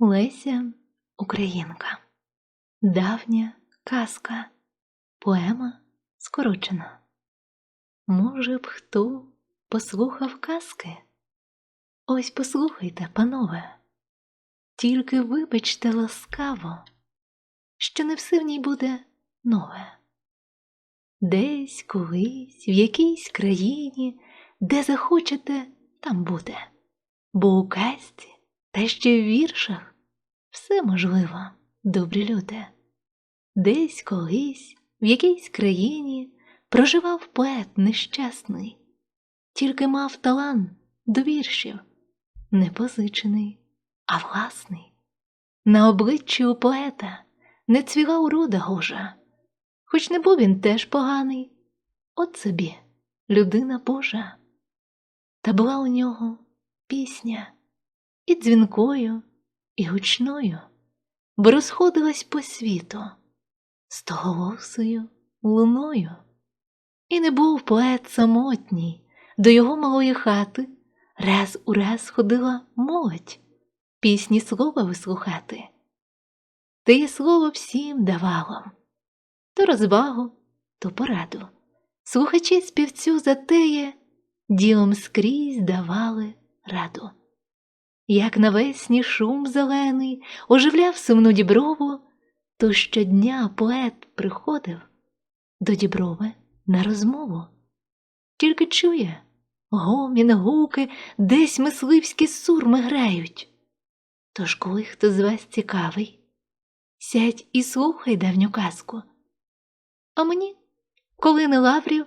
Леся Українка. Давня казка. Поема скорочена. Може б хто послухав казки? Ось послухайте, панове. Тільки вибачте ласкаво, що не все в ній буде нове. Десь колись, в якійсь країні, де захочете, там буде, бо у казці та ще в віршах все можливо, добрі люди. Десь колись, в якійсь країні проживав поет нещасний, тільки мав талант до віршів, не позичений, а власний. На обличчі у поета не цвіла урода гожа, хоч не був він теж поганий, от собі людина Божа. Та була у нього пісня і дзвінкою, і гучною, бо розходилась по світу стоголосою луною. І не був поет самотній, до його малої хати раз у раз ходила молодь, пісні слова вислухати. Те слово всім давало то розвагу, то пораду. Слухачі співцю затеє ділом скрізь давали раду. Як навесні шум зелений оживляв сумну діброву, то щодня поет приходив до діброви на розмову. Тільки чує гомін, гуки, десь мисливські сурми грають. Тож, коли хто з вас цікавий, сядь і слухай давню казку. А мені, коли не лаврів,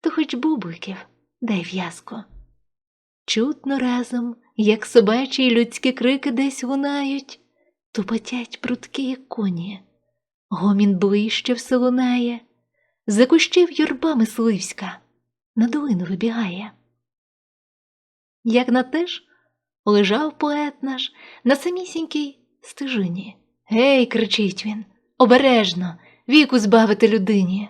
то хоч бубликів дай в'язку. Чутно разом, як собачі й людські крики десь лунають, тупотять прутки, коні, гомін ближче все лунає, за кущів юрба мисливська на долину вибігає. Як на те ж лежав поет наш на самісінькій стежині. Гей, кричить він, обережно, віку збавити людині.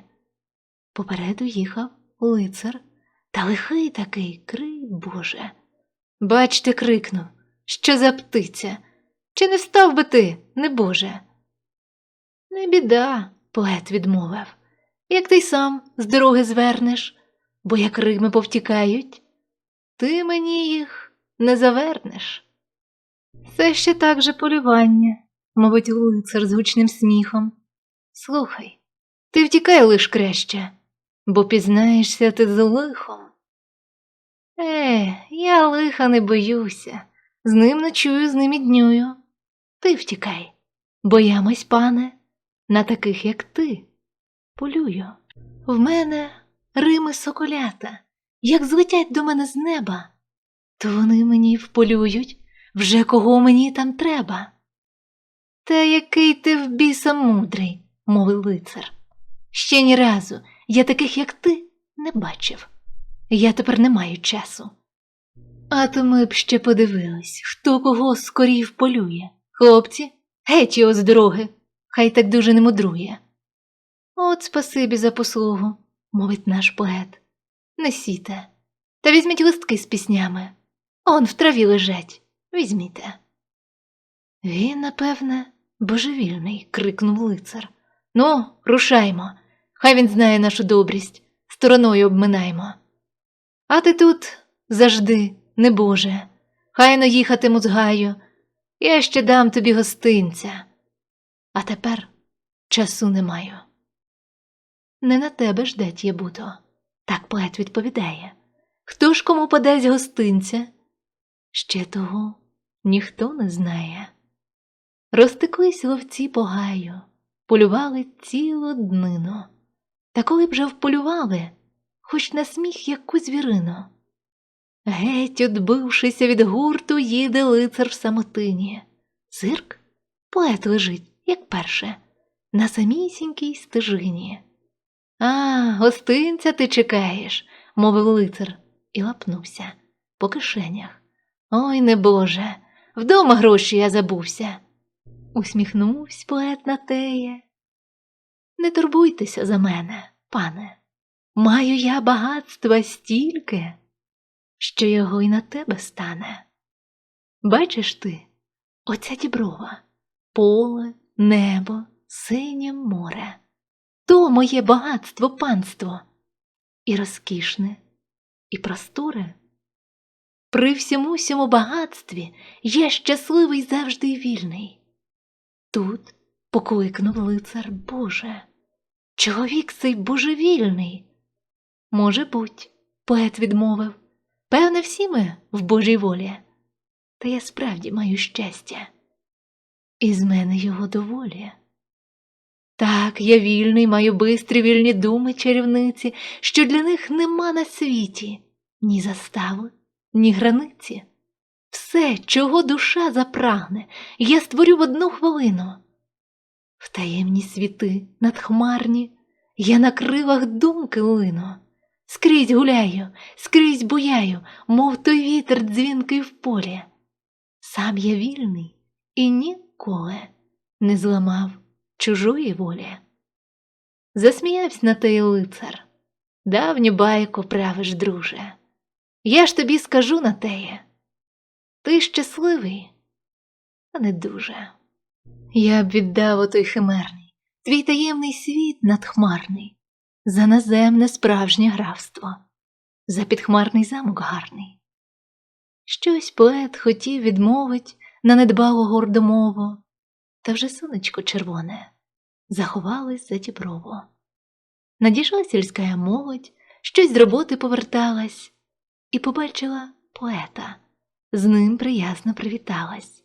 Попереду їхав лицар, та лихий такий крий Боже. Бачте, крикнув, що за птиця? Чи не встав би ти, небоже? Не біда, поет відмовив, як ти й сам з дороги звернеш, бо як рими повтікають, ти мені їх не завернеш. Це ще так же полювання, мовить лицар з гучним сміхом. Слухай, ти втікай лиш краще, бо пізнаєшся ти з лихом. Е, я лиха не боюся, з ним ночую, з ним і днюю. Ти втікай, боямось, пане, на таких, як ти, полюю. В мене рими соколята, як злетять до мене з неба, то вони мені вполюють вже кого мені там треба. Та який ти в біса мудрий, мовив лицар. Ще ні разу я таких, як ти, не бачив. Я тепер не маю часу. А то ми б ще подивились, хто кого скорів полює. Хлопці, геть його з дороги, хай так дуже не мудрує. От спасибі за послугу, мовить наш поет. Несіте, та візьміть листки з піснями. Он в траві лежать. Візьміте. Він, напевне, божевільний, крикнув лицар. Ну, рушаймо, хай він знає нашу добрість, стороною обминаймо. А ти тут завжди, небоже, хай но їхатиму з гаю, я ще дам тобі гостинця. А тепер часу не маю. Не на тебе ждать я буду, так поет відповідає. Хто ж кому подасть гостинця? Ще того ніхто не знає. Розтеклись ловці по гаю, полювали цілу днину, та коли б же вполювали, хоч на сміх яку звірину. Геть, отбившися від гурту, їде лицар в самотині. Цирк поет лежить, як перше, на самісінькій стежині. А, гостинця ти чекаєш, мовив лицар і лапнувся по кишенях. Ой, небоже, вдома гроші я забувся. Усміхнувся поет на теє. Не турбуйтеся за мене, пане. Маю я багатства стільки, що його й на тебе стане. Бачиш ти, Оця діброва, поле, небо, синє море. То моє багатство панство, і розкішне, і просторе. При всьому сьому багатстві я щасливий завжди й вільний. Тут покликнув лицар Боже, чоловік цей божевільний. Може буть, поет відмовив, певне, всі ми в Божій волі, та я справді маю щастя, і з мене його доволі. Так, я вільний, маю бистрі вільні думи чарівниці, що для них нема на світі ні застави, ні границі. Все, чого душа запрагне, я створю в одну хвилину. В таємні світи надхмарні, я на крилах думки лину, скрізь гуляю, скрізь буяю, мов той вітер дзвінкий в полі. Сам я вільний і ніколи не зламав чужої волі. Засміявся на те й лицар. Давню байку правиш, друже. Я ж тобі скажу на теє. Ти щасливий, а не дуже. Я б віддав отой химерний, твій таємний світ надхмарний, за наземне справжнє графство, за підхмарний замок гарний. Щось поет хотів відмовить на недбалу горду мову, та вже сонечко червоне заховалось за діброву. Надійшла сільська молодь, щось з роботи поверталась і побачила поета, з ним приязно привіталась.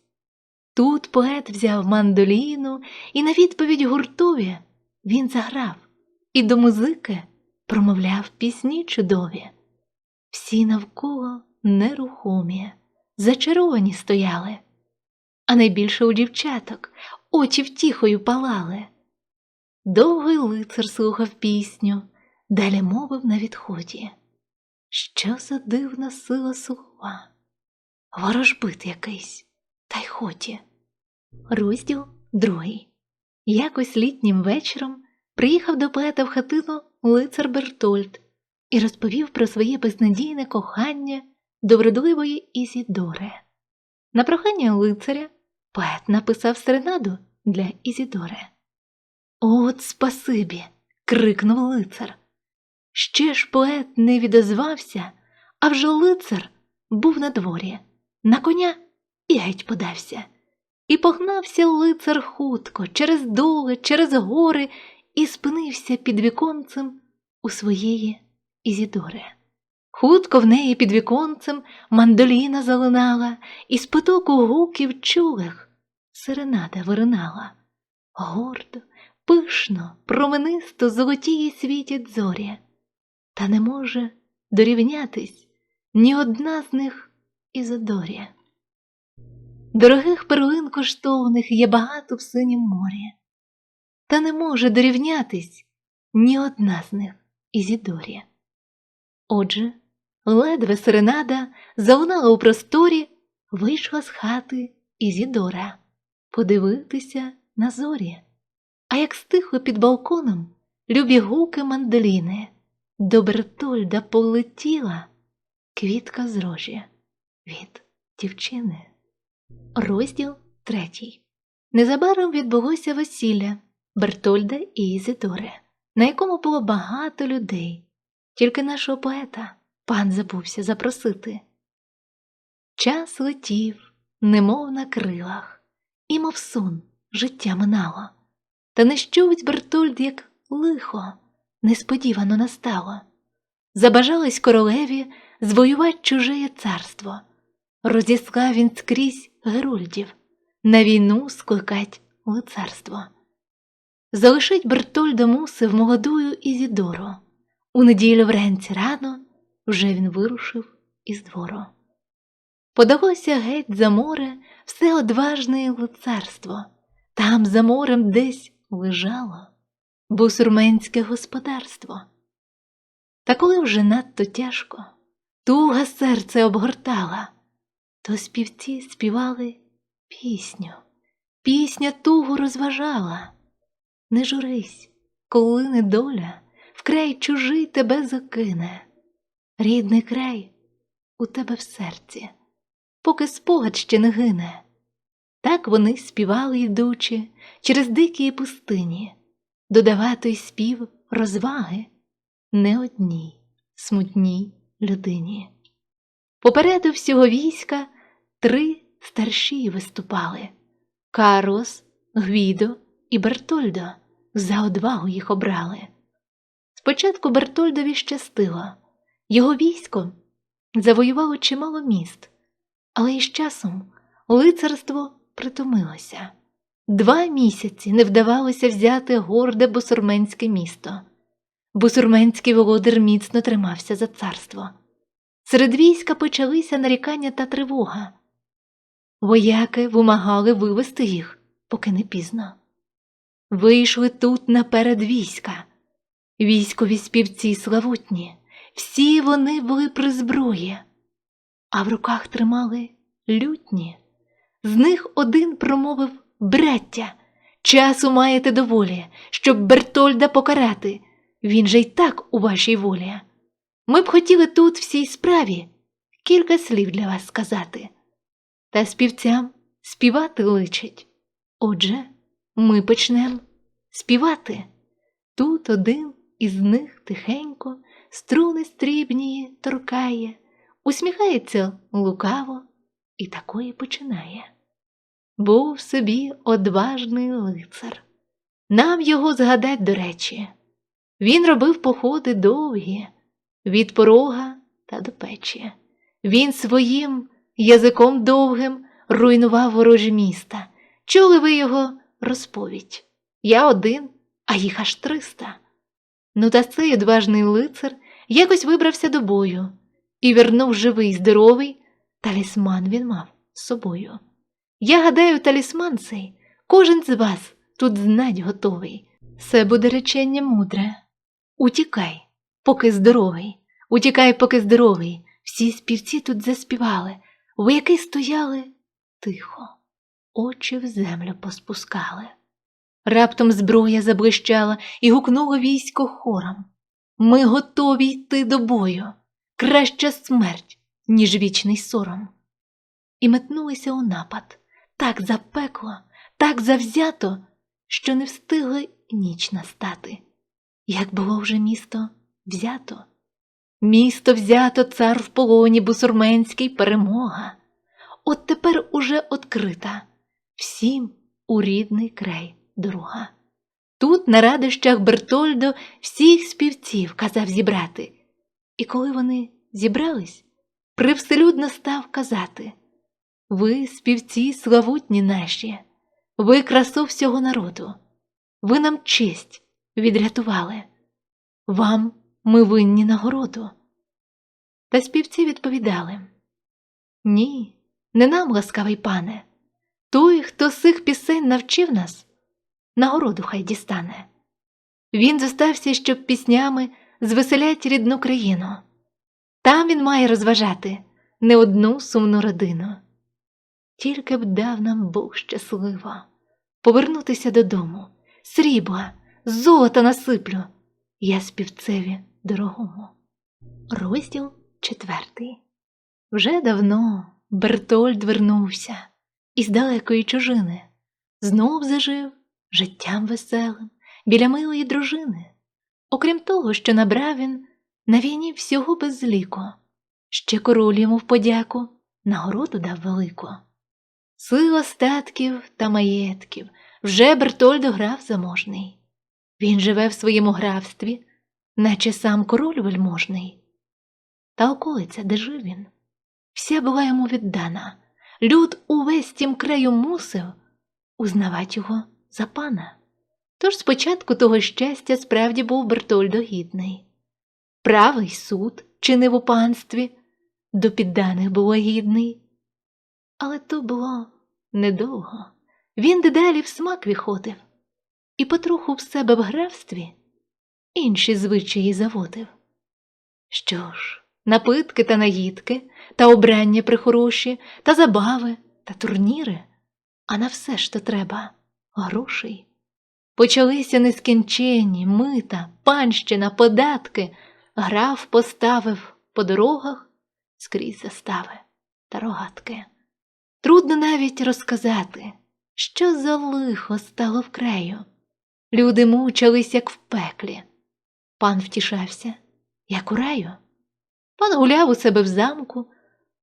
Тут поет взяв мандоліну, і на відповідь гуртові він заграв і до музики промовляв пісні чудові. Всі навколо нерухомі, зачаровані стояли, а найбільше у дівчаток очі втіхою палали. Довгий лицар слухав пісню, далі мовив на відході. Що за дивна сила слова, ворожбит якийсь, та й ході. Розділ другий. Якось літнім вечором приїхав до поета в хатину лицар Бертольд і розповів про своє безнадійне кохання до вродливої Ізідори. На прохання лицаря поет написав серенаду для Ізідори. От спасибі. крикнув лицар. Ще ж поет не відозвався, а вже лицар був на дворі, на коня і геть подався. І погнався лицар хутко через доли, через гори і спинився під віконцем у своєї Ізідори. Хутко в неї під віконцем мандоліна залунала, і з потоку гуків чулих серенада виринала. Гордо, пишно, променисто золотії світять зорі, та не може дорівнятись ні одна з них Ізодорі. Дорогих перлин коштовних є багато в синім морі, та не може дорівнятись ні одна з них Ізідорі. Отже, ледве серенада залунала у просторі, вийшла з хати Ізідора подивитися на зорі. А як стихло під балконом любі гуки мандоліни, до Бертольда полетіла квітка з рожі від дівчини. Розділ третій. Незабаром відбулося весілля Бертольда і Ізидори, на якому було багато людей, тільки нашого поета пан забувся запросити. Час летів, немов на крилах, і мов сон життя минало. Та не щувить Бертольд, як лихо, несподівано настало. Забажалось королеві звоювати чуже царство. Розіслав він скрізь Герольдів, на війну скликать лицарство. Залишить Бертольда мусив молодую Ізідору. У неділю вранці рано вже він вирушив із двору. Подалося геть за море все одважне лицарство, там за морем десь лежало бусурменське господарство. Та коли вже надто тяжко, туга серце обгортала, то співці співали пісню, пісня тугу розважала. Не журись, коли недоля вкрай чужий тебе закине, рідний край у тебе в серці, поки спогад ще не гине, Так вони співали, йдучи через дикі пустині, додавати спів розваги не одній смутній людині. Попереду всього війська три старші виступали Карлос, Гвідо і Бертольдо за одвагу їх обрали. Спочатку Бертольдові щастило, його військо завоювало чимало міст, але із часом лицарство притомилося. Два місяці не вдавалося взяти горде бусурменське місто. Бусурменський володар міцно тримався за царство. Серед війська почалися нарікання та тривога. Вояки вимагали вивести їх, поки не пізно. Вийшли тут наперед війська, військові співці славутні, всі вони були при зброї, а в руках тримали лютні. З них один промовив браття, часу маєте доволі, щоб Бертольда покарати. Він же й так у вашій волі. Ми б хотіли тут всій справі кілька слів для вас сказати. Та співцям співати личить. Отже, ми почнемо співати. Тут один із них тихенько струни стрібні торкає, усміхається лукаво і такої починає. Був собі одважний лицар. Нам його згадать до речі. Він робив походи довгі, від порога та до печі. Він своїм язиком довгим руйнував ворожі міста. Чули ви його розповідь? Я один, а їх аж триста. Ну, та цей одважний лицар якось вибрався до бою і вернув живий, здоровий, талісман він мав з собою. Я гадаю, талісман цей кожен з вас тут знать готовий. Це буде речення мудре. Утікай, поки здоровий, утікай, поки здоровий. Всі співці тут заспівали, вояки стояли тихо, очі в землю поспускали. Раптом зброя заблищала і гукнуло військо хором. Ми готові йти до бою. Краща смерть, ніж вічний сором. І метнулися у напад так запекло, так завзято, що не встигли ніч настати. Як було вже місто взято? Місто взято цар в полоні бусурменський перемога. От тепер уже открита всім у рідний край дорога. Тут на радощах Бертольдо всіх співців казав зібрати, і коли вони зібрались, привселюдно став казати Ви, співці славутні наші, ви красу всього народу, ви нам честь відрятували, вам ми винні нагороду. Та співці відповідали Ні, не нам, ласкавий пане, той, хто сих пісень навчив нас, нагороду хай дістане. Він зостався, щоб піснями звеселять рідну країну. Там він має розважати не одну сумну родину. Тільки б дав нам Бог щасливо повернутися додому, срібла, золота насиплю, я співцеві дорогому. Розділ четвертий. Вже давно Бертольд вернувся із далекої чужини, знов зажив життям веселим біля милої дружини. Окрім того, що набрав він на війні всього без ліку, ще король йому в подяку нагороду дав велику. Сила статків та маєтків вже Бертольдо грав заможний. Він живе в своєму графстві, наче сам король вельможний. Та околиця, де жив він, вся була йому віддана. Люд увесь тім краю мусив узнавати його за пана. Тож спочатку того щастя справді був Бертольдо гідний. Правий суд чинив у панстві, до підданих було гідний. Але то було недовго. Він дедалі в смак виходив і потроху в себе в графстві інші звичаї заводив. Що ж, напитки та наїдки, та обрання прихороші, та забави, та турніри, а на все ж то треба грошей. Почалися нескінченні мита, панщина, податки, граф поставив по дорогах скрізь застави та рогатки. Трудно навіть розказати, що за лихо стало в краю. Люди мучились, як в пеклі. Пан втішався, як у раю. Пан гуляв у себе в замку,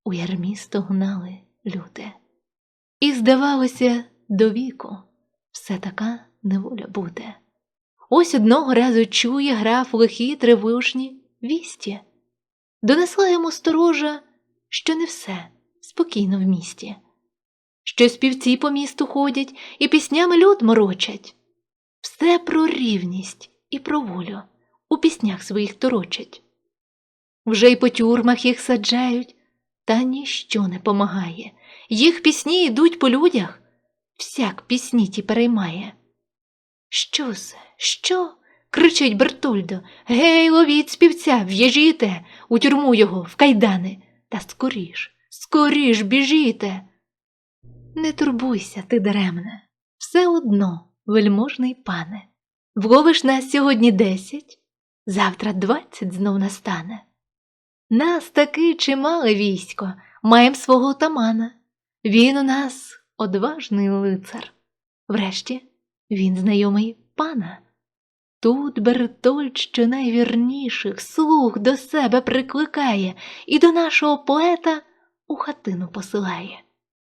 у ярмі стогнали люди. І, здавалося, до віку все така неволя буде. Ось одного разу чує граф лихі тривожні вісті. Донесла йому сторожа, що не все спокійно в місті, що співці по місту ходять і піснями люд морочать. Все про рівність і про волю у піснях своїх торочать. Вже й по тюрмах їх саджають, та ніщо не помагає. Їх пісні йдуть по людях, всяк пісні ті переймає. Що це? Що? кричить Бертольдо. Гей, ловіть співця, в'яжіте у тюрму його, в кайдани, та скоріш, скоріш біжіте. Не турбуйся, ти даремне, все одно, вельможний пане. Вловиш нас сьогодні десять, завтра двадцять знов настане. Нас таки чимале військо, маєм свого отамана. Він у нас одважний лицар. Врешті він знайомий пана. Тут Бертольд, що найвірніших слуг до себе прикликає і до нашого поета у хатину посилає.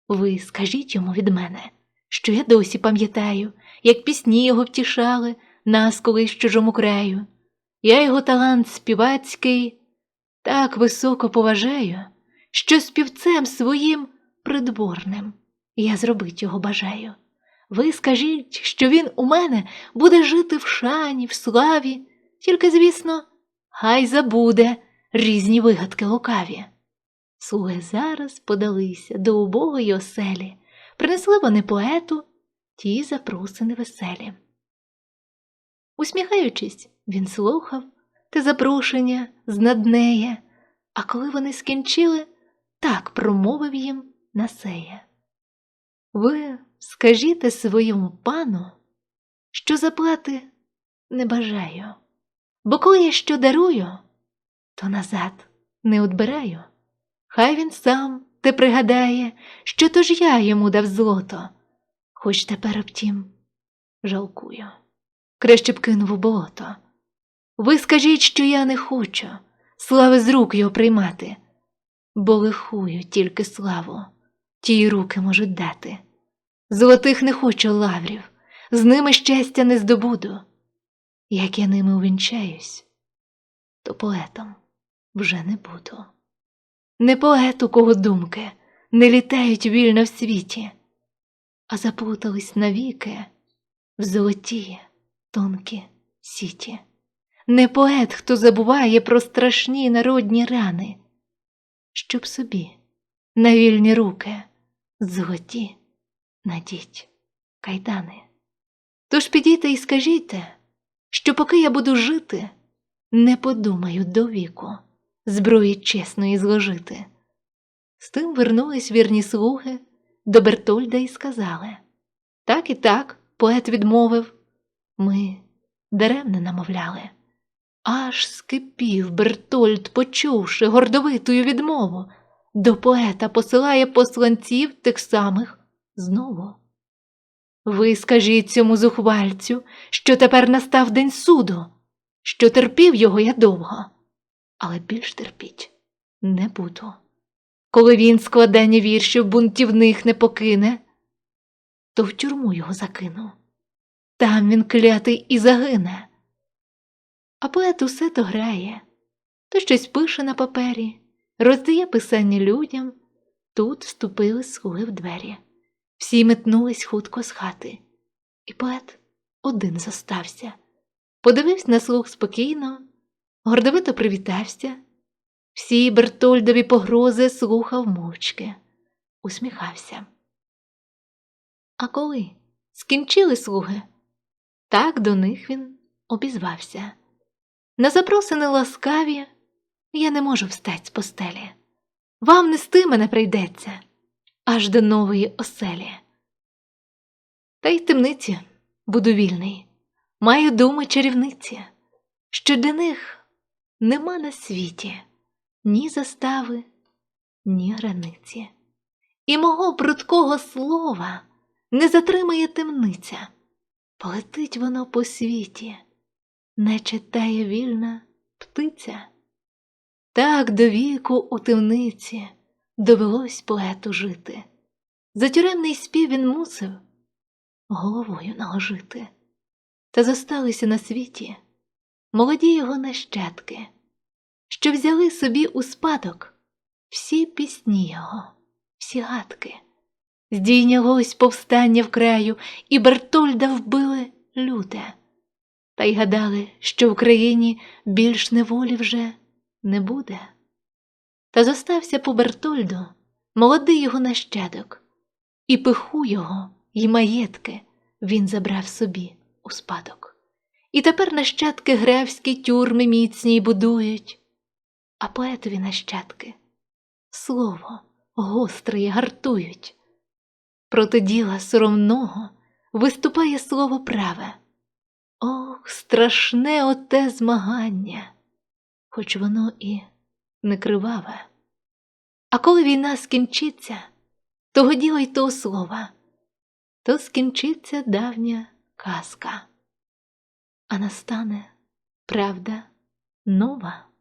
Ви скажіть йому від мене, що я досі пам'ятаю, як пісні його втішали нас колись чужому краю. Я його талант співацький так високо поважаю, що співцем своїм придворним я зробить його бажаю. Ви скажіть, що він у мене буде жити в шані, в славі, тільки, звісно, хай забуде різні вигадки лукаві. Слуги зараз подалися до убогої оселі, принесли вони поету ті запросини веселі. Усміхаючись, він слухав те запрошення знаднеє, а коли вони скінчили, так промовив їм Насея. Ви скажіте своєму пану, що заплати не бажаю, бо коли я що дарую, то назад не одбираю. Хай він сам те пригадає, що то ж я йому дав злото, хоч тепер втім жалкую. Краще б кинув у болото. Ви скажіть, що я не хочу слави з рук його приймати, бо лихую тільки славу ті руки можуть дати. Золотих не хочу лаврів, з ними щастя не здобуду. Як я ними увінчаюсь, то поетом вже не буду. Не поет, у кого думки не літають вільно в світі, а заплутались навіки в золоті тонкі сіті. Не поет, хто забуває про страшні народні рани, щоб собі на вільні руки золоті надіть кайдани. Тож підійте і скажіть, що поки я буду жити, не подумаю до віку зброї чесної зложити. З тим вернулись вірні слуги до Бертольда і сказали так і так, поет відмовив. Ми даремне намовляли. Аж скипів Бертольд, почувши гордовитую відмову, до поета посилає посланців тих самих знову. Ви скажіть цьому зухвальцю, що тепер настав день суду, що терпів його я довго, але більш терпіть не буду. Коли він складення віршів бунтівних не покине, то в тюрму його закину. Там він клятий і загине. А поет усе то грає, то щось пише на папері, роздає писання людям. Тут вступили слуги в двері. Всі метнулись хутко з хати, і поет один зостався. Подивився на слух спокійно, гордовито привітався. Всі Бертольдові погрози слухав мовчки, усміхався. А коли скінчили слуги, так до них він обізвався. На запросини ласкаві я не можу встать з постелі. Вам нести мене прийдеться аж до нової оселі. Та й темниці буду вільний, маю думи чарівниці, що для них нема на світі ні застави, ні границі. і мого прудкого слова не затримає темниця, полетить воно по світі, не читає вільна птиця. Так до віку у темниці довелось поету жити. За тюремний спів він мусив головою наложити, та зосталися на світі молоді його нащадки, що взяли собі у спадок всі пісні його, всі гадки. Здійнялось повстання в краю, і Бертольда вбили люте, та й гадали, що в Україні більш неволі вже не буде. Та зостався по Бертольду молодий його нащадок, і пиху його, й маєтки він забрав собі у спадок. І тепер нащадки гревські тюрми міцні будують, а поетові нащадки слово гостре гартують. Проти діла соромного виступає слово праве. Ох, страшне оте змагання, хоч воно і не криваве. А коли війна скінчиться, того діла й того слова, то скінчиться давня казка, а настане правда нова.